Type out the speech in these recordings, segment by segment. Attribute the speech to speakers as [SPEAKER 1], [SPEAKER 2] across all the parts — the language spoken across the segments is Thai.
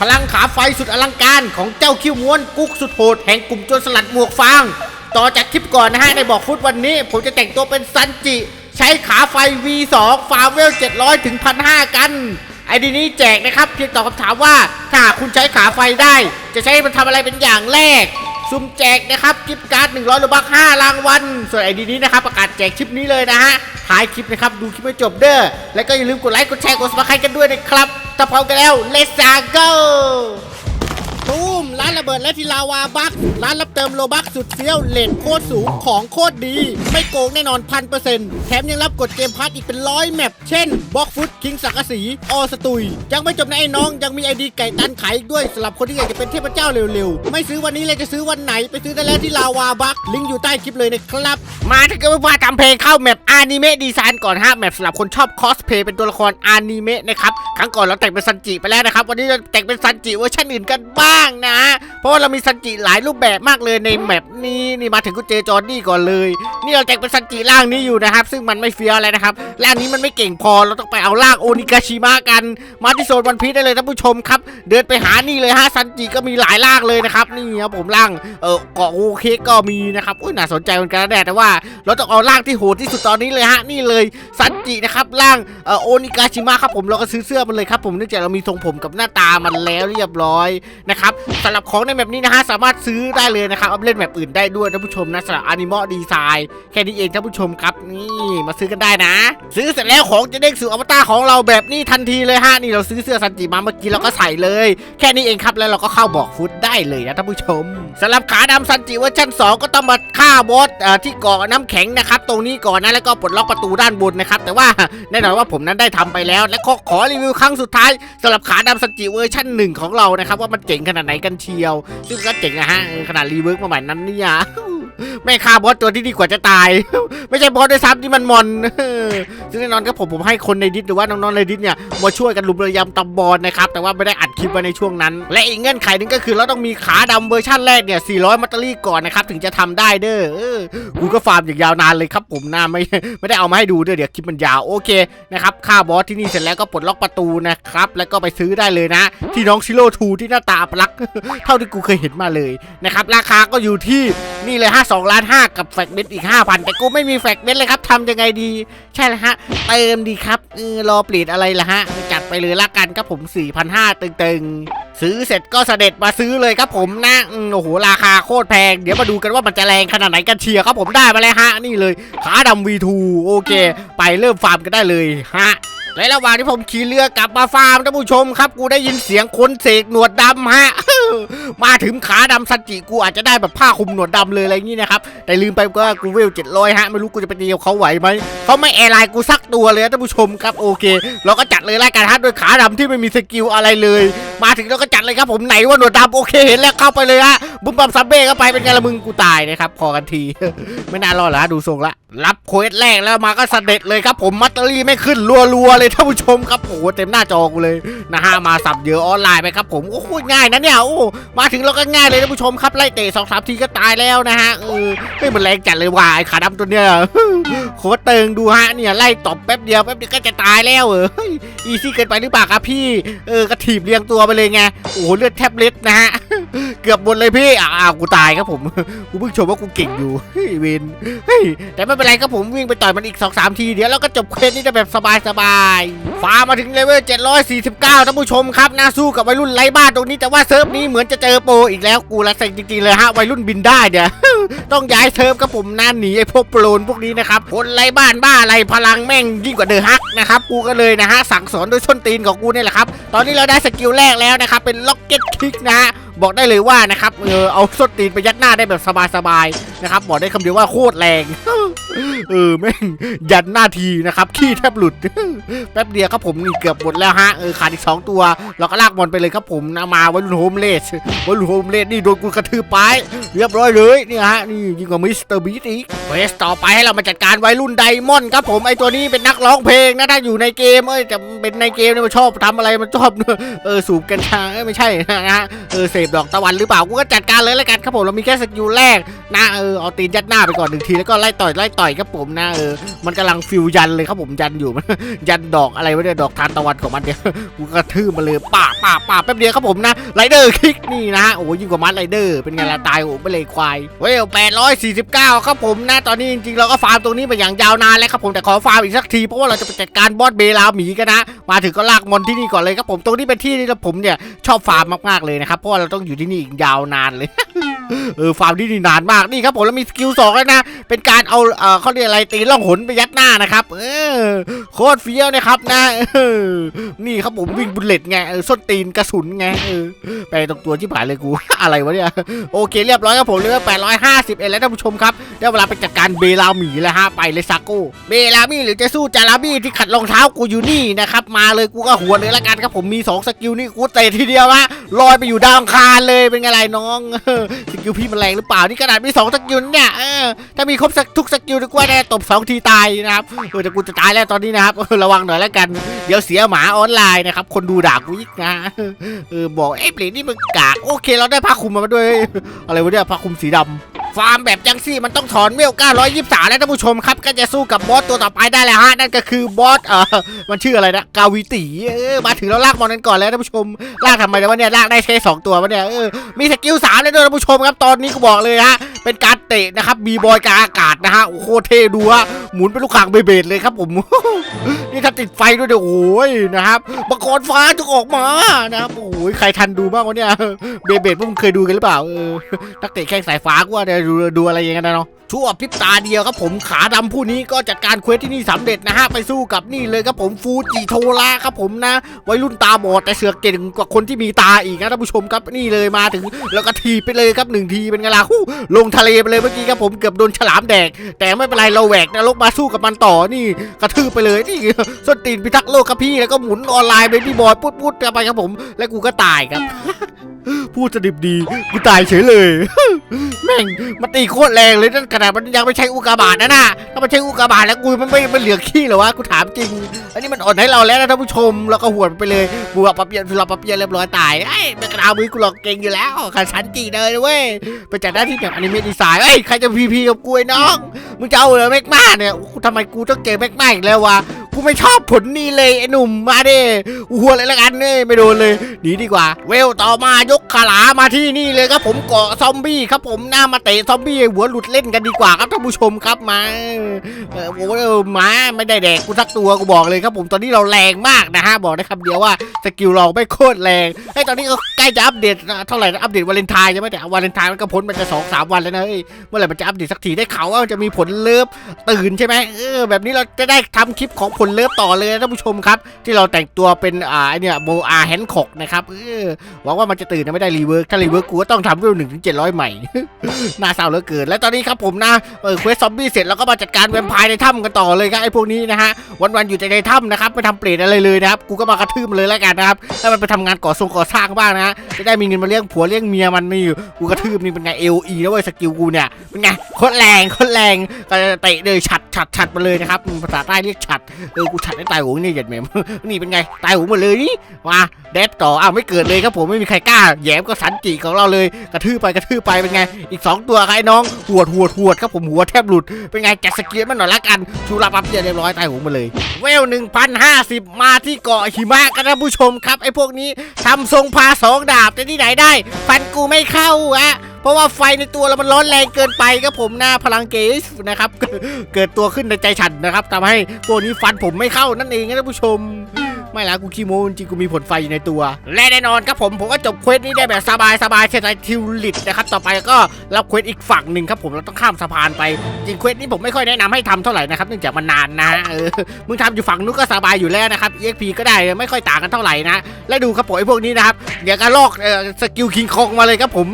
[SPEAKER 1] พลังขาไฟสุดอลังการของเจ้าคิวม้วนกุ๊กสุดโหดแห่งกลุ่มโจรสลัดหมวกฟาง ต่อจากคลิปก่อนนะฮะในบอกฟุตวันนี้ ผมจะแต่งตัวเป็นซันจิ ใช้ขาไฟ V2 ฟาร์เวล 700 ถึง 1,500 กัน ไอดีนี้แจกนะครับ เพียงตอบคำถามว่าถ้าคุณใช้ขาไฟได้ จะใช้มันทำอะไรเป็นอย่างแรก ซุ่มแจกนะครับกิฟต์การ์ด100โลบัก5รางวัลส่วนไอดีนี้นะครับประกาศแจกคลิปนี้เลยนะฮะท้ายคลิปนะครับดูคลิปให้จบเด้อแล้วก็อย่าลืมกดไลค์กดแชร์กดสมัครกันด้วยนะครับถ้าพร้อมกันแล้ว let's go านระเบิดและทีลาวาบักร้านรับเติมโลบักสุดเฟี้ยวเลทโคตรสูงของโคตรดี ไม่โกงแน่นอนพันเปอร์เซ็นต์แถมยังรับกดเกมพาร์ทอีกเป็นร้อยแมปเช่นบล็อกฟุตคิงสักสีออสตุย ยังไม่จบนะไอ้น้องยังมีไอดีไก่ตันขายด้วยสำหรับคนที่อยากจะเป็นเทพเจ้าเร็วๆ ไม่ซื้อวันนี้เลยจะซื้อวันไหนไปซื้อได้แล้วที่ลาวาบักลิงก์อยู่ใต้คลิปเลยนะครับ มาถ้าเกิดว่าทำเพลงเข้าแมปอนิเมะดีไซน์ก่อนฮะแมปสำหรับคนชอบคอสเพย์เป็นตัวละครอนิเมะนะครับครั้งก่อนเราแต่งเป็นซันจิไปแล้วนะครับ วันนี้เราแต่งเป็นซันจิเวอร์ชันอื่นกันบ้างนะ เพราะว่าเรามีซันจิหลายรูปแบบมากเลยในแมปนี้นี่มาถึงกูเจจอร์นี่ก่อนเลย นี่เราแต่งเป็นซันจิร่างนี้อยู่นะครับ ซึ่งมันไม่เฟี้ยวอะไรนะครับร่างนี้มันไม่เก่งพอเราต้องไปเอาร่างโอนิกาชิมะกัน มาที่โซนวันพีชได้เลยท่านผู้ชมครับเดินไปหานี่เลยฮะซันจิก็มีหลายร่างเลยนะครับนี่ครับผมร่างเออเกาะโอเคก็มีนะครับอุ้ยน่าสนใจเหมือนกันนะแต่ว่าเราต้องเอาร่างที่โหดที่สุดตอนนี้เลยฮะนี่เลยซันจินะครับร่างโอนิกาชิมะครับผมเราก็ซื้อเสื้อมันเลยครับผมเนื่องจากเรามีทรงผมกับหน้าตามันแล้วเรียบร้อยนะครับสำหรับของในแบบนี้นะฮะสามารถซื้อได้เลยนะครับเอาเล่นแบบอื่นได้ด้วยท่านผู้ชมนะสำหรับอนิมอดีไซน์แค่นี้เองท่านผู้ชมครับนี่มาซื้อกันได้นะ ซื้อเสร็จแล้วของจะเด้งสู่อวตารของเราแบบนี้ทันทีเลยฮะนี่เราซื้อเสื้อซันจิมาเมื่อกี้เราก็ใส่เลย แค่นี้เองครับแล้วเราก็เข้าบอกฟุตได้เลยนะท่านผู้ชมสำหรับขาดำซันจิเวอร์ชัน2 ก็ต้องมาฆ่าบอสอ่อที่เกาะน้ำแข็งนะครับ ตรงนี้ก่อนนะแล้วก็ปลดล็อกประตูด้านบนนะครับ แต่ว่าแน่นอนว่าผมนั้นได้ทำไปแล้ว และขอขอรีวิวครั้งสุดท้ายสำหรับขาดำซันจิเวอร์ชันหนึ่งของเรานะครับ ว่ามันเจ๋งขนาดไหนกันเชียว ซึ่งก็เจ๋งนะฮะขนาดรีเวิร์กมาใหม่นั้นเนี่ยแม่ฆ่าบอสตัวที่ดีกว่าจะตาย ไม่ใช่บอสด้วยซ้ำที่มันมอนซึ่งแน่นอนครับผมผมให้คนในดิสหรือว่าน้องๆในดิสเนี่ยมาช่วยกันลุมระยำตำบอลนะครับ แต่ว่าไม่ได้อัดคลิปไว้ในช่วงนั้น และอีกเงื่อนไขหนึงก็คือเราต้องมีขาดำเวอร์ชันแรกเนี่ย 400 มัตเตอรี่ก่อนนะครับ ถึงจะทำได้เด้อเออกูก็ฟาร์มอย่างยาวนานเลยครับผมนะไม่ไม่ได้เอามาให้ดูด้วยเดี๋ยวคลิปมันยาวโอเคนะครับฆ่าบอสที่นี่เสร็จแล้วก็ปลดล็อกประตูนะครับแล้วก็ไปซื้อได้เลยนะ ที่น้องชิโร่ทูที่หน้าตาปลักษณ์เท่าที่กูเคยเห็นมาเลยนะครับราคาก็อยู่ที่นี่เลยฮะสองล้านห้ากับแฟกเมนต์อีก 5,000 แต่กูไม่มีแฟกเมนต์เลยครับทำยังไงดี ใช่แล้วฮะเติมดีครับเออรอเปลี่ยนอะไรล่ะฮะจัดไปเลยละกันครับผม4,500ตึงๆ ซื้อเสร็จก็เสด็จมาซื้อเลยครับผมนะอืมโอ้โหราคาโคตรแพง เดี๋ยวมาดูกันว่ามันจะแรงขนาดไหนกันเชียร์ครับผมได้มาแล้วฮะนี่เลยขาดำ V2 โอเค ไปเริ่มฟาร์มกันได้เลยฮะในระหว่างที่ผมขี่เรือกลับมาฟาร์มท่านผู้ชมครับ กูได้ยินเสียงคนเสกหนวดดำฮะ มาถึงขาดำซันจิกูอาจจะได้แบบผ้าคลุมหนวดดำเลยอะไรงนี้นะครับ แต่ลืมไปว่ากูเวลเจ็ดร้อยฮะ ไม่รู้กูจะไปตีกับเขาไหวไหม เขาไม่แอร์ไลน์กูสักตัวเลยท่านผู้ชมครับโอเค เราก็จัดเลยรายการฮะด้วยขาดำที่ไม่มีสกิลอะไรเลย มาถึงเราก็จัดเลยครับผมไหนว่าหนวดดำโอเคเห็นแล้วเข้าไปเลยฮะบุ้มบัมซับเบ้เข้าไปเป็นไงละมึงกูตายนะครับพอกันที ไม่น่ารอดล้วดูทรงละ รับเควสแรกแล้วมาก็เสด็จเลยครับผมมัตเตอรี่ไม่ขึ้นรัวๆเลยท่านผู้ชมครับโอ้โหเต็มหน้าจอกูเลยนะฮะมาสับเยอะออนไลน์ไปครับผมโอ้โหง่ายนะเนี่ยโอ้มาถึงเราก็ง่ายเลยท่านผู้ชมครับไล่เตะสองสามทีก็ตายแล้วนะฮะเออเฮ้ยมันแรงจัดเลยว่ะไอ้ขาดำตัวเนี้ยโคตรเติงดูฮะเนี่ยไล่ตบแป๊บเดียวแป๊บเดียวก็จะตายแล้วเอออีซี่เกินไปหรือเปล่าครับพี่เออกระถีบเรียงตัวไปเลยไงโอ้โหเลือดแทบเล็ดนะฮะ เกือบหมดเลยพี่ อ้าวกูตายครับผม กูเพิ่งชมว่ากูเก่งอยู่เฮ้ยเวนเฮ้ยแต่ไม่เป็นไรครับผมวิ่งไปต่อยมันอีก2อสทีเดี๋ยวเราก็จบเควสนี้ได้แบบสบายๆฟ้ามาถึงเลเวล749ท่านผู้ชมครับน่าสู้กับวัยรุ่นไร้บ้านตรงนี้แต่ว่าเซิร์ฟนี้เหมือนจะเจอโปรอีกแล้วกูละเซ็งจริงๆเลยฮะวัยรุ่นบินได้เนี่ยต้องย้ายเซิร์ฟครับผมน่าหนีไอ้พวกโปรนพวกนี้นะครับคนไร้บ้านบ้าอะไรพลังแม่งยิ่งกว่าเดอะฮักนะครับกูก็เลยนะฮะสั่งสอนด้วยส้นตีนของกูเนี่ยแหละครับตอนนี้เราได้สกิลแรกแล้วนะครับเป็นล็อกเก็ตคิกนะฮะ บอกได้เลยว่านะครับเออเอาส้นตีนไปยัดหน้าได้แบบสบายๆ นะครับบอกได้คำเดียวว่าโคตรแรง เออแม่งยันหน้าทีนะครับขี้แทบหลุด แป๊บเดียวครับผมนี่เกือบหมดแล้วฮะเออขาดอีก 2 ตัว เราก็ลากบอลไปเลยครับผมนะมาวัยรุ่นโฮมเลสวัยรุ่นโฮมเลสนี่โดนกูกระทืบไป เรียบร้อยเลยนี่ฮะนี่ยิ่งกว่ามิสเตอร์บีทอีกเควสต่อไปให้เรามาจัดการวัยรุ่นไดมอนด์ครับผมไอตัวนี้เป็นนักร้องเพลงนะถ้าอยู่ในเกมเอ้ยแต่เป็นในเกมเนี่ยมันชอบทำอะไรมันชอบเออสูบกัญชาเอ้ยไม่ใช่นะฮะเออเสพดอกตะวันหรือเปล่ากูก็จัดการเลยแล้วกันครับผมเรามีแค่สกิลแรกนะเอออเอาตีนยัดหน้าไปก่อนหนึ่งทีแล้วก็ไล่ต่อยไล่ต่อยครับผมนะเออมันกำลังฟิวยันเลยครับผมยันอยู่ยันดอกอะไรวะเนี่ยดอกทานตะวันของมันเนี่ยกูกระทืบมาเลยป่าป่าป่าแป๊บเดียวครับผมนะไรเดอร์คลิกนี่นะโอ้ยยิ่งกว่ามัดไรเดอร์เป็นไงล่ะตายโอ้ไปเลยควายเวล849ครับผมนะตอนนี้จริงๆเราก็ฟาร์มตรงนี้มาอย่างยาวนานแล้วครับผมแต่ขอฟาร์มอีกสักทีเพราะว่าเราจะไปจัดการบอสเบลาหมีกันนะมาถึงก็ลากมอนที่นี่ก่อนเลยครับผมตรงนี้เป็นที่ที่ผมเนี่ยชอบฟาร์มมากๆเลยนะครับเพราะว่าเราต้องอยู่ที่นี่อีกยาวนานเลย เออฟาร์มที่นี่นานมากนี่ครับผมแล้วมีสกิลสองแล้วนะ เป็นการเอาเออเขาเรียกอะไรตีล่องหนไปยัดหน้านะครับ เออโคตรเฟี้ยวนะครับนะเออนี่ครับผมวิ่งบุลเลตไงเออส้นตีนกระสุนไงเออไปตรงตัวที่ผ่านเลยกู อะไรวะเนี่ยโอเคเรียบร้อยครับผมเรือ850เอ็แล้วท่านผู้ชมครับได้เวลาไปจัดการเบลาหมีแล้วฮะไปเลยซาโก้เบลาหมีหรือจะสู้จาราบี้ที่ขัดรองเท้ากูอยู่นี่นะครับมาเลยกูก็หัวเลยละกันครับผมมีสองสกิลนี่กูเตะทีเดียวละลอยไปอยู่ดาวอังคารเลยเป็นไงไรน้องสกิลพี่มันแรงหรือเปล่านี่ขนาดมีสองสกิลเนี่ยเออถ้ามีครบทุกสกิลดีกว่าแน่ตบสองทีตายนะครับเออแต่กูจะตายแล้วตอนนี้นะครับระวังหน่อยแล้วกันเดี๋ยวเสียหมาออนไลน์นะครับคนดูด่ากูอีกนะเออบอกไอ้เปลี่ยนนี่มึงกากโอเคเราได้ผ้าคลุมมาด้วย อะไรวะเนี่ยผ้าคลุมสีดำ ฟาร์มแบบจังซี่มันต้องถอนเวล923 แล้วท่านผู้ชมครับ ก็จะสู้กับบอสตัวต่อไปได้แล้วฮะ นั่นก็คือบอสเออมันชื่ออะไรนะกาวิตีเออมาถึงแล้วลากมอนกันก่อนแล้วท่านผู้ชมลากทำไมนะวะเนี่ยลากได้แค่สองตัววะเนี่ยเออมีสกิลสามเลยด้วยท่านผู้ชมครับตอนนี้ก็บอกเลยฮะ เป็นการเตะนะครับบีบอยกลางอากาศนะฮะโอ้โหเท่ดูฮะหมุนเป็นลูกข่างเบเบดเลยครับผม นี่ถ้าติดไฟด้วยเดี๋ยวโอ้ยนะครับมังกรฟ้าจะออกมานะครับโอ้ยใครทันดูบ้างวะเนี่ยเบเบดพวกมึงเคยดูกันหรือเปล่าเออนักเตะแข้งสายฟ้ากูว่าเดี๋ยวดูดูอะไรอย่างเงี้ยนะเนาะ ชั่วพริบตาเดียวครับผมขาดำผู้นี้ก็จัดการเควสที่นี่สำเร็จนะฮะไปสู้กับนี่เลยครับผมฟูจิโทระครับผมนะวัยรุ่นตาบอดแต่เสือกเก่งกว่าคนที่มีตาอีกนะท่านผู้ชมครับนี่เลยมาถึง แล้วก็ทีไปเลยครับหนึ่งทีเป็นไงล่ะฮู้ลงทะเลไปเลยเมื่อกี้ครับผมเกือบโดนฉลามแดก แต่ไม่เป็นไรเราแหวกนรกมาสู้กับมันต่อนี่กระทืบไปเลยนี่ส้นตีนพิทักษ์โลกครับพี่แล้วก็หมุนออนไลน์เบบี้บอยปุ๊ดปุ๊ดกันไปครับผม แล้วกูก็ตายครับพูดสดิบดีกูตายเฉยเลย แม่งมันตีโคตรแรงเลยนั่นขนาดมันยังไม่ใช่อุกกาบาตนะน่ะถ้ามันใช่อุกกาบาตแล้วกูมันไม่ไม่เหลือขี้เหรอวะกูถามจริง อันนี้มันอ่อนให้เราแล้วนะท่านผู้ชมแล้วก็หวมันไปเลยบัวปะเปียนสุรปะเปียนเรียบร้อยตายไอ้แม่กระดามือกูหลอกเก่งอยู่แล้วขันชันจีเลยเว้ยไปจัดหน้าที่แบบอนิเมะดีไซน์ไอ้ใครจะพีพีกับกูไอ้น้องมึงจะเอาเหรอแม็กมาเนี่ยโอ้ทำไมกูต้องเจอแม็กมาอีกแล้ววะ กูไม่ชอบผลนี้เลยไอ้หนุ่มมาดิหัวเลยละกันเนี่ยไม่โดนเลยหนีดีกว่า เวลต่อมายกขาลามาที่นี่เลยครับผมเกาะซอมบี้ครับผมหน้ามาเตะซอมบี้หัวหลุดเล่นกันดีกว่าครับท่านผู้ชมครับมาเออโอ้โหเออมาไม่ได้แดกกูสักตัวกูบอกเลยครับผมตอนนี้เราแรงมากนะฮะบอกได้คำเดียวว่าสกิลเราไม่โคตรแรงไอ้ตอนนี้ก็ใกล้จะอัปเดตนะเท่าไหร่นะอัปเดตวาเลนไทน์ใช่ไหมแต่วาเลนไทน์มันก็พ้นมันจะสองสามวันแล้วนะเฮ้ยเมื่อไหร่มันจะอัปเดตสักทีได้เขาว่าจะมีผลเลิฟตื่นใช่ไหมเออแบบนี้เราจะได้ทำคลิปของผลเลิฟต่อเลยท่านผู้ชมครับ ที่เราแต่งตัวเป็นอ่าไอเนี่ยโบอาแฮนคอกนะครับเออหวังว่ามันจะตื่นนะไม่ได้รีเวิร์กถ้ารีเวิร์กกูก็ต้องทำเวลหนึ่งถึงเจ็ดร้อยใหม่น่าเศร้าเหลือเกิน และตอนนี้ครับผมนะเออเควสซอมบี้เสร็จแล้วก็มาจัดการแวมไพร์ในถ้ำกันต่อเลยครับไอ้พวกนี้นะฮะวันๆอยู่แต่ในถ้ำนะครับไม่ทำเปลี่ยนอะไรเลยนะครับกูก็มากระทืบมันเลยแล้วกันนะครับให้มันไปทำงานก่อทรงก่อสร้างบ้างนะฮะจะได้มีเงินมาเลี้ยงผัวเลี้ยงเมียมันนี่กูกระทืบนี่เป็นไงเอลีแล้วเว้ยสกิลกูเนี่ยเป็นไงโคตรแรงโคตรแรงก็จะเตะเลยฉัดฉัดฉัดมาเลยนะครับภาษาใต้เรียกฉัดเออกูฉัดให้ตายโหงนี่เหยียดแหมมนี่เป็นไงตายโหงหมดเลยนี่มาเดดต่ออ้าวไม่เกิดเลยครับผมไม่มีใครกล้าแหยมก็สันจิของเราเลย กระทืบไปกระทืบไปเป็นไง อีก 2 ตัวครับไอ้น้องหวดหวดหวดครับผมหัวแทบหลุดเป็นไงจัดสเกียร์มันหน่อยละกันชูราปั๊บเดียวเรียบร้อยตายหูมาเลย เวล1,050 มาที่เกาะหิมะกันนะผู้ชมครับไอ้พวกนี้ทำทรงพาสองดาบแต่ที่ไหนได้ ฟันกูไม่เข้าอะ เพราะว่าไฟในตัวเรามันร้อนแรงเกินไปครับผมหน้าพลังเกสนะครับเกิดตัวขึ้นในใจฉันนะครับทำให้พวกนี้ฟันผมไม่เข้านั่นเองนะท่านผู้ชม ไม่ละกูขี้โม้จริงกูมีผลไฟอยู่ในตัว และแน่นอนครับผมผมก็จบเควสนี้ได้แบบสบายสบายเช่นไรทิวลิตนะครับต่อไปก็รับเควสอีกฝั่งหนึ่งครับผมเราต้องข้ามสะพานไปจริงเควสนี้ผมไม่ค่อยแนะนำให้ทำเท่าไหร่นะครับเนื่องจากมันนานนะเออมึงทำอยู่ฝั่งนู้นก็สบายอยู่แล้วนะครับ EXP ก็ได้ไม่ค่อยต่างกันเท่าไหร่นะ และดูครับผมไอ้พวกนี้นะครับเดี๋ยวก็ลอกเออสกิลคิงคองมาเลยครับผม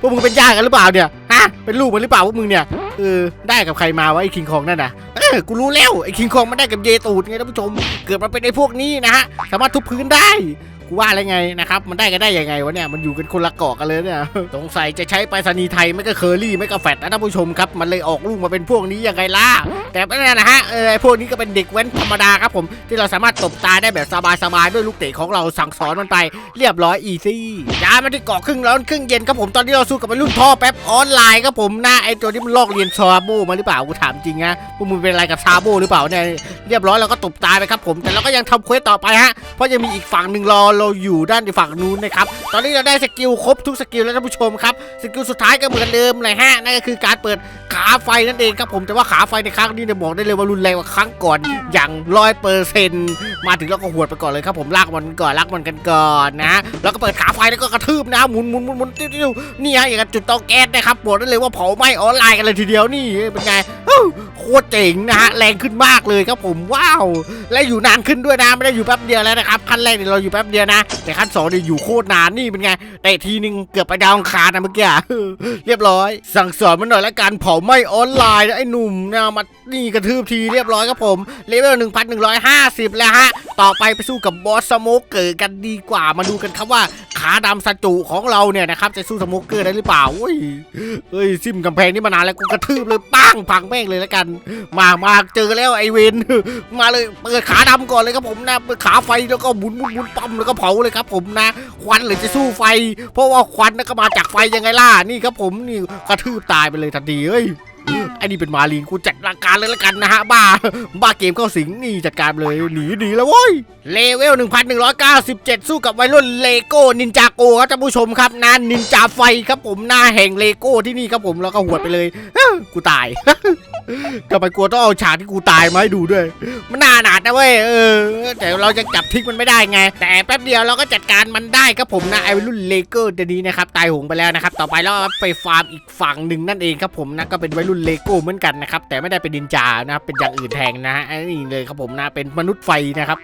[SPEAKER 1] พวกมึงเป็นญาติกันหรือเปล่าเนี่ย ฮะ เป็นลูกมันหรือเปล่าพวกมึงเนี่ย เออ ได้กับใครมาวะไอ้คิงคองนั่นนะเออ กูรู้แล้ว ไอ้คิงคองมันได้กับเยตูดไงท่านผู้ชม เกิดมาเป็นไอ้พวกนี้นะฮะ สามารถทุบพื้นได้ กูว่าอะไรไงนะครับ มันได้กันได้ยังไงวะเนี่ย มันอยู่กันคนละเกาะกันเลยเนี่ย สงสัยจะใช้ไปรษณีย์ไทยไม่ก็เคอรี่ไม่ก็แฟดนะท่านผู้ชมครับ มันเลยออกลูกมาเป็นพวกนี้ยังไงล่ะ แต่ไม่แน่นะฮะ เออไอพวกนี้ก็เป็นเด็กแว้นธรรมดาครับผม ที่เราสามารถตบตาได้แบบสบายๆด้วยลูกเตะของเราสั่งสอนมันไปเรียบร้อยอีซี่ย้ายมาที่เกาะครึ่งร้อนครึ่งเย็นครับผม ตอนนี้เราสู้กับไอ้รุ่นท่อแป๊บออนไลน์ครับผมหน้าไอ้ตัวที่มันลอกเรียนซาโบมาหรือเปล่า กูถามจริงนะพวกมึงเป็นอะไรกับซาโบหรือเปล่าเนี่ย เรียบร้อยเราก็ตบตาไปครับผม แต่เราก็ยังทำเควสต่อไปฮะ เพราะยังมีอีกฝั่งหนึ่งรอเราอยู่ด้านฝั่งนู้นนะครับ ตอนนี้เราได้สกิลครบทุกสกิลแล้วท่านผู้ชมครับ สกิลสุดท้ายก็เหมือนเดิมเลยฮะ นั่นก็คือการเปิดขาไฟนั่นเองครับผม แต่ว่าขาไฟในครั้งนี้เนี่ยบอกได้เลยว่ารุนแรงกว่าครั้งก่อนอย่างร้อยเปอร์เซ็นต์มาถึงแล้วก็หวดไปก่อนเลยครับผมลากมันก่อนลากมันกันก่อนนะ แล้วก็เปิดขาไฟแล้วก็กระทืบนะหมุนหมุนหมุนหมุนติ้วติ้วนี่ฮะอย่างกับจุดเตาแก๊สนะครับบอกได้เลยว่าเผาไหม้ออนไลน์กันเลยทีเดียวนี่เป็นไง โคตรเจ๋งนะฮะแรงขึ้นมากเลยครับผมว้าว และอยู่นานขึ้นด้วยนะไม่ได้อยู่แป๊บเดียวแล้วนะครับขั้นแรกเนี่ยเราอยู่แป๊บเดียวนะ แต่ขั้นสองเนี่ยอยู่โคตรนานนี่เป็นไงแต่ทีนึงเกือบไปดาวองคารนะเมื่อกี้เรียบร้อย สั่งสอนมันหน่อยละกันเผาไหม้ออนไลน์ไอ้หนุ่มนะมานี่กระทืบทีเรียบร้อยครับผมเลเวล1150 แล้วฮะ ต่อไปไปสู้กับบอสสโมกเกอร์กันดีกว่ามาดูกันครับว่า ขาดำสจูของเราเนี่ยนะครับจะสู้สโมกเกอร์ได้หรือเปล่าเฮ้ยเฮ้ยซิมกำแพงนี่มานานแล้วกูกระทืบเลยปังพังแม่งเลยแล้วกัน มามาเจอแล้วไอเวนมาเลยเปิดขาดำก่อนเลยครับผมนะขาไฟแล้วก็หมุนหมุนหมุนปั๊มแล้วก็เผาเลยครับผมนะควันหรือจะสู้ไฟ เพราะว่าควันนั่นก็มาจากไฟยังไงล่ะนี่ครับผมนี่กระทืบตายไปเลยทันทีเฮ้ย ไอ้นี่เป็นมาลีนกูจัดการเลยล้วกันนะฮะบ้า บ้าเกมเข้าสิงนี่จัดการเลยหนีหนีแล้วเว้ยเลเวล 1197 สู้กับวัยรุ่นเลโก้นินจาโกครับท่านผู้ชมครับนะนินจาไฟครับผมหน้าแห่งเลโก้ที่นี่ครับผมแล้วก็หวดไปเลยกูตายทำไมกลัวต้องเอาฉากที่กูตายมาให้ดูด้วย มันน่าหนาดนะเว้ยเออแต่เราจะจับทิ้งมันไม่ได้ไง แต่แป๊บเดียวเราก็จัดการมันได้ครับผมนะไอวัยรุ่นเลเกอร์ตัวนี้นะครับตายหงไปแล้วนะครับต่อไปเราไปฟาร์มอีกฝั่งหนึ่งนั่นเองครับผมนะก็เป็นวัยรุ่นเลโก้เหมือนกันนะครับ แต่ไม่ได้เป็นดินจานะครับเป็นอย่างอื่นแทนนะฮะอันนี้เลยครับผมนะเป็นมนุษย์ไฟนะครับ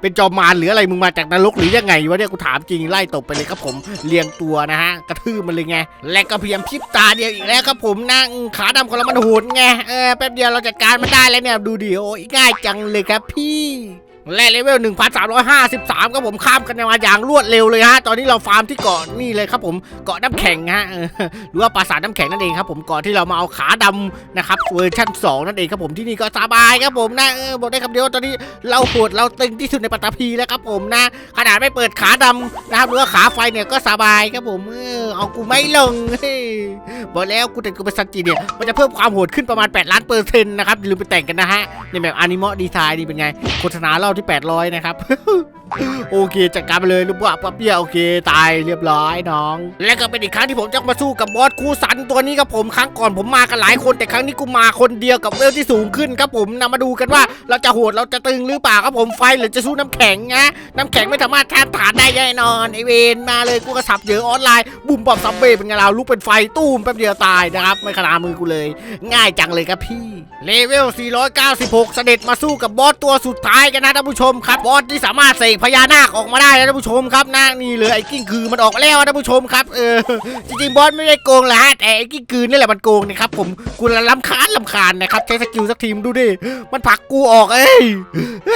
[SPEAKER 1] เป็นจอมมารหรืออะไรมึงมาจากนรกหรือยังไงวะเนี่ยกูถามจริงไล่ตบไปเลยครับผมเรียงตัวนะฮะกระทืบมันเลยไงและก็พยายามพริบตาเดียวอีกแล้วครับผมนะอืมขาดำของเรามันโหดไงเออแป๊บเดียวเราจัดการมันได้แล้วเนี่ยดูดิโอ้ยง่ายจังเลยครับพี่ และเลเวล 1353ครับผมข้ามกันมาอย่างรวดเร็วเลยฮะ ตอนนี้เราฟาร์มที่เกาะนี่เลยครับผมเกาะน้ำแข็งฮะหรือว่าปราสาทน้ำแข็งนั่นเองครับผมเกาะที่เรามาเอาขาดำนะครับเวอร์ชัน2นั่นเองครับผมที่นี่ก็สบายครับผมนะเออบอกได้คำเดียวว่าตอนนี้เราโหดเราตึงที่สุดในปัตตภีแล้วครับผมนะขนาดไม่เปิดขาดำนะครับหรือว่าขาไฟเนี่ยก็สบายครับผมเออเอากูไม่ลงบอกแล้วกูแต่กูเป็นซันจิเนี่ยมันจะเพิ่มความโหดขึ้นประมาณ8ล้านเปอร์เซ็นต์นะครับอย่าลืมไปแต่งกันนะฮะในแบบอนิเมะดีไซน์นี่เป็นไงโฆษณาเล่าที่ 800 นะครับ โอเคจัดการไปเลยลูกว่าปั๊บเปียโอเค ตายเรียบร้อยน้อง และก็เป็นอีกครั้งที่ผมจะมาสู้กับบอสคูสันตัวนี้ครับผมครั้งก่อนผมมากันหลายคนแต่ครั้งนี้กูมาคนเดียวกับเวลที่สูงขึ้นครับผมนำมาดูกันว่าเราจะโหดเราจะตึงหรือเปล่าครับผมไฟหรือจะสู้น้ำแข็งนะน้ำแข็งไม่สามารถแทนฐานได้แน่นอนไอเวนมาเลยกูกระสับเยอะออนไลน์บุ่มบอมซับเบย์เป็นไงเราลุกเป็นไฟตู้มแป๊บเดียวตายนะครับไม่ขนาดมือกูเลย ง่ายจังเลยครับพี่เลเวล496 เสด็จมาสู้กับบอสตัวสุดท้ายกันนะทานผู้ชมครับบอสที่สามารถเสกพญานาคออกมาได้นะท่านผู้ชมครับนะนี่เลยไอ้กิ้งคือมันออกแล้วนะท่านผู้ชมครับเออจริงๆบอสไม่ได้โกงแหละแต่ไอ้กิ้งคือนี่แหละมันโกงนะครับผมกูละลำคาญลำคาญนะครับใช้สกิลสักทีมดูดิมันผลักกูออกเอ้ย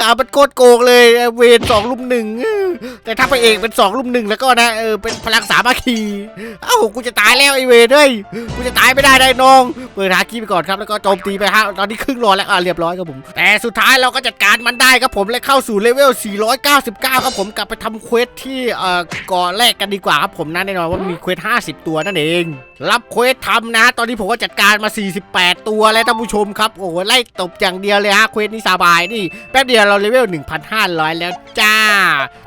[SPEAKER 1] อะมันโคตรโกงเลยเวรสองลุมหนึ่งแต่ถ้าพระเอกเป็นสองลุมหนึ่งแล้วก็นะเออเป็นพลังสามัคคีเอ้ากูจะตายแล้วไอ้เวรเฮ้ยกูจะตายไม่ได้ได้น้องเปิดหาคีไปก่อนครับแล้วก็โจมตีไปฮะตอนนี้ครึ่งหลอแล้วอะเรียบร้อยครับผมแต่สุดท้ายเราก็จัดการมันได้ครับผมและเข้าสู่เลเวล 499 ครับผมกลับไปทำเควสที่เอ่อก่อแรกกันดีกว่าครับผมนะแน่นอนว่ามีเควส 50 ตัวนั่นเอง รับเควสทำนะฮะตอนนี้ผมก็จัดการมา 48 ตัวแล้วท่านผู้ชมครับ โอ้โหไล่ตบอย่างเดียวเลยฮะเควสนี้สบายนี่แป๊บเดียวเราเลเวล 1,500 แล้วจ้า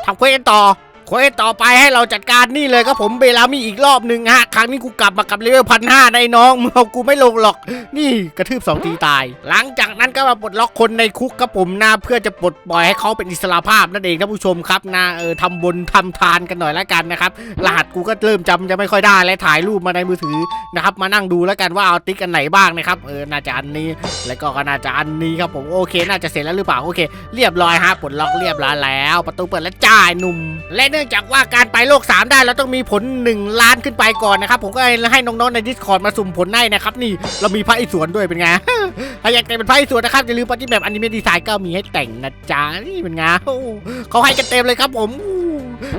[SPEAKER 1] ทำเควสกันต่อ เควสต่อไปให้เราจัดการนี่เลยครับผมเบลามีอีกรอบหนึ่งฮะ ครั้งนี้กูกลับมากับเลเวลพันห้าในน้องเอากูไม่ลงหรอก นี่กระทืบสองทีตาย หลังจากนั้นก็มาปลดล็อกคนในคุกครับผมนะเพื่อจะปลดปล่อยให้เขาเป็นอิสระภาพนั่นเองท่านผู้ชมครับนะเออทำบุญทำทานกันหน่อยล้วกันนะครับรหัสกูก็เริ่มจำจะไม่ค่อยได้และถ่ายรูปมาในมือถือนะครับมานั่งดูแล้วกันว่าเอาติ๊กอันไหนบ้างนะครับเออน่าจะอันนี้ แล้วก็ก็น่าจะอันนี้ครับผมโอเค น่าจะเสร็จแล้วหรือเปล่าโอเค เรียบร้อยฮะปลดล็อกเรียบร้อยแล้ว ประตูเปิดแล้วจ่ายหนุ่มและเนื่องจากว่าการไปโลก 3 ได้เราต้องมีผล 1 ล้านขึ้นไปก่อนนะครับผมก็เลยให้น้องๆใน Discord มาสุ่มผลให้นะครับนี่เรามีพระอิศวรด้วยเป็นไงถ้าอยากแต่งเป็นพระอิศวรนะครับอย่าลืมปฏิแบบอนิเมะดีไซน์ก็มีให้แต่งนะจ๊ะนี่เป็นไงเขาให้กันเต็มเลยครับผม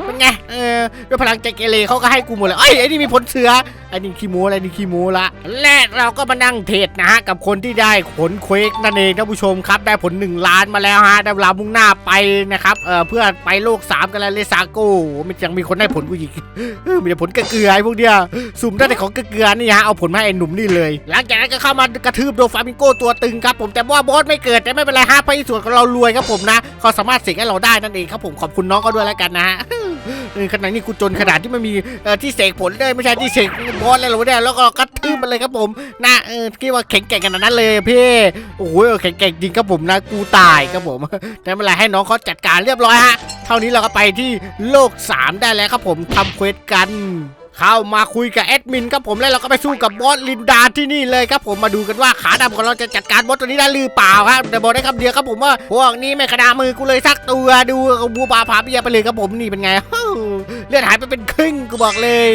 [SPEAKER 1] เป็นไง เออด้วยพลังใจเกเรเขาก็ให้กูหมดเลยเอ้ไอ้นี่มีผลเสือไอ้นี่ขี้โม้อะไรนี่ขี้โม้ละ แรกเราก็มานั่งเทรดนะฮะกับคนที่ได้ผลเควกนั่นเองท่านผู้ชมครับ ได้ผล 1 ล้านมาแล้วฮะ ได้เวลามุ่งหน้าไปนะครับ เออเพื่อไปโลก 3 กันแล้วเลซาโก้มันยังมีคนได้ผลกูอีกมีแต่ผลเกลือไอ้พวกเนี้ยสุ่มได้แต่ของเกลือนี่ฮะเอาผลมาไอ้หนุ่มนี่เลย หลังจากนั้นก็เข้ามากระทืบโดฟามิงโกตัวตึงครับผมแต่ว่าบอสไม่เกิดแต่ไม่เป็นไรฮะเพาะอีส่วนของเรารวยครับผมนะเขาสามารถเสกให้เราได้นั่นเองครับผมขอบคุณน้องก็ด้วยแล้วกันนะฮะ ขนาดนี้กูจนขนาดที่ไม่มีที่เสกผลได้ไม่ใช่ที่เสกบอสเลยหรอวะเนี่ยแล้วก็กระทืบมันเลยครับผมนะเออคิดว่าแข็งแกร่งขนาดนั้นเลยพี่โอ้โหแข็งแกร่งจริงครับผมนะกูตายครับผมแต่ไม่เป็นไรให้น้องเขาจัดการเรียบร้อยฮะเท่านี้เราก็ไปที่โลก 3 ได้แล้วครับผมทำเควสกัน เข้ามาคุยกับแอดมินครับผมแล้วเราก็ไปสู้กับบอสลินดาที่นี่เลยครับผมมาดูกันว่าขาดำของเราจะจัดการบอสตัวนี้ได้หรือเปล่าครับแต่บอกได้คำเดียวครับผมว่าพวกนี้ไม่ขนามือกูเลยสักตัวดูบูบาผาเบียไปเลยครับผมนี่เป็นไงเลือดหายไปเป็นครึ่งกูบอกเลย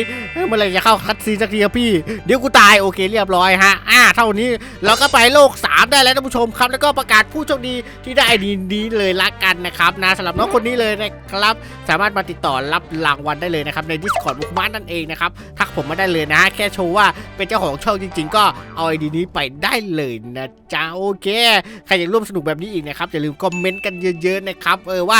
[SPEAKER 1] เมื่อไรจะเข้าคัดซีนสักทีครับพี่ เดี๋ยวกูตายโอเคเรียบร้อยฮะอ่าเท่านี้เราก็ไปโลก 3 ได้แล้วท่านผู้ชมครับ แล้วก็ประกาศผู้โชคดีที่ได้ดีนี้เลยละกันนะครับนะสำหรับน้องคนนี้เลยนะครับ สามารถมาติดต่อรับรางวัลได้เลยนะครับใน Discord บุกบ้านนั่นเองนะครับ ทักผมมาได้เลยนะ แค่โชว์ว่าเป็นเจ้าของช่องจริง ๆ ก็เอาไอดีนี้ไปได้เลยนะจ๊ะโอเค ใครอยากร่วมสนุกแบบนี้อีกนะครับอย่าลืมคอมเมนต์กันเยอะๆนะครับเออว่า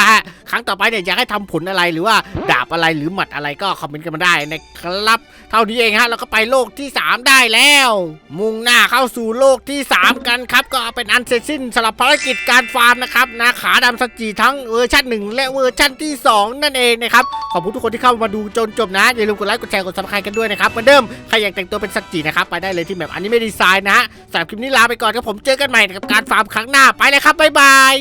[SPEAKER 1] ครั้งต่อไปเนี่ยอยากให้ทำผลอะไรหรือว่าดาบอะไรหรือหมัดอะไรก็คอมเมนต์กันมาได้นะครับ เท่านี้เองฮะเราก็ไปโลกที่ 3 ได้แล้ว มุ่งหน้าเข้าสู่โลกที่ 3 กันครับ ก็เป็นอันเสร็จสิ้นสำหรับภารกิจการฟาร์มนะครับนะขาดำสจีทั้งเวอร์ชัน1และเวอร์ชันที่ 2 นั่นเองนะครับขอบคุณทุกคนที่เข้ามาดูจนจบนะอย่าลืมกดไลค์กดแชร์ชร์กดซับสไครต์กันด้วยนะครับเหมือนเดิมใครอยากแต่งตัวเป็นสักจีนะครับไปได้เลยที่แบบอันนี้ไม่ดีไซน์นะฮะสำหรับคลิปนี้ลาไปก่อนครับผมเจอกันใหม่กับการฟาร์มครั้งหน้าไปเลยครับบ๊ายบาย